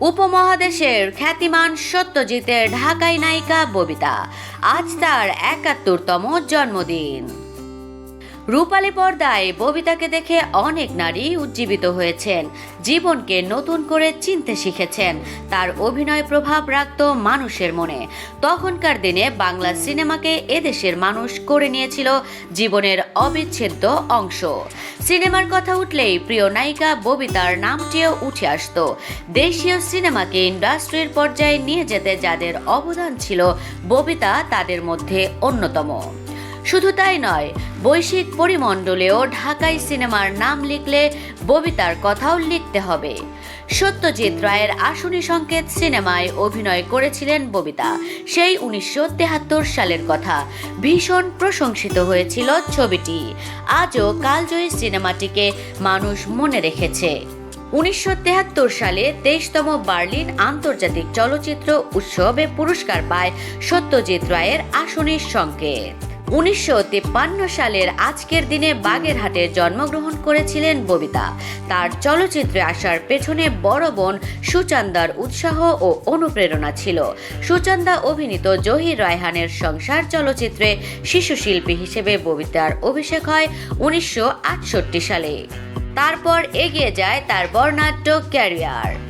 উপমহাদেশের খ্যাতিমান সত্যজিতের ঢাকাই নায়িকা ববিতা। আজ তার একাত্তরতম জন্মদিন। রূপালী পর্দায় ববিতাকে দেখে অনেক নারী উজ্জীবিত হয়েছেন, জীবনকে নতুন করে চিনতে শিখেছেন। তার অভিনয় প্রভাব রাখত মানুষের মনে। তখনকার দিনে বাংলা সিনেমাকে এদেশের মানুষ করে নিয়েছিল জীবনের অবিচ্ছেদ্য অংশ। সিনেমার কথা উঠলেই প্রিয় নায়িকা ববিতার নামটিও উঠে আসতো। দেশীয় সিনেমাকে ইন্ডাস্ট্রির পর্যায়ে নিয়ে যেতে যাদের অবদান ছিল, ববিতা তাদের মধ্যে অন্যতম। শুধু তাই নয়, বৈশ্বিক পরিমণ্ডলেও ঢাকাই সিনেমার নাম লিখলে ববিতার কথাও লিখতে হবে। সত্যজিৎ রায়ের আসনি সংকেত সিনেমায় অভিনয় করেছিলেন ববিতা। সেই উনিশশো সালের কথা। ভীষণ প্রশংসিত হয়েছিল ছবিটি। আজও কালজয়ী সিনেমাটিকে মানুষ মনে রেখেছে। উনিশশো সালে তেইশতম বার্লিন আন্তর্জাতিক চলচ্চিত্র উৎসবে পুরস্কার পায় সত্যজিৎ রায়ের আসনের সংকেত। উনিশশো তিপ্পান্ন সালের আজকের দিনে বাগেরহাটে জন্মগ্রহণ করেছিলেন ববিতা। তার চলচ্চিত্রে আসার পেছনে বড় বোন সুচান্দার উৎসাহ ও অনুপ্রেরণা ছিল। সুচান্দা অভিনীত জহির রায়হানের সংসার চলচ্চিত্রে শিশু শিল্পী হিসেবে ববিতার অভিষেক হয় উনিশশো আটষট্টি সালে। তারপর এগিয়ে যায় তার বর্ণাঢ্য ক্যারিয়ার।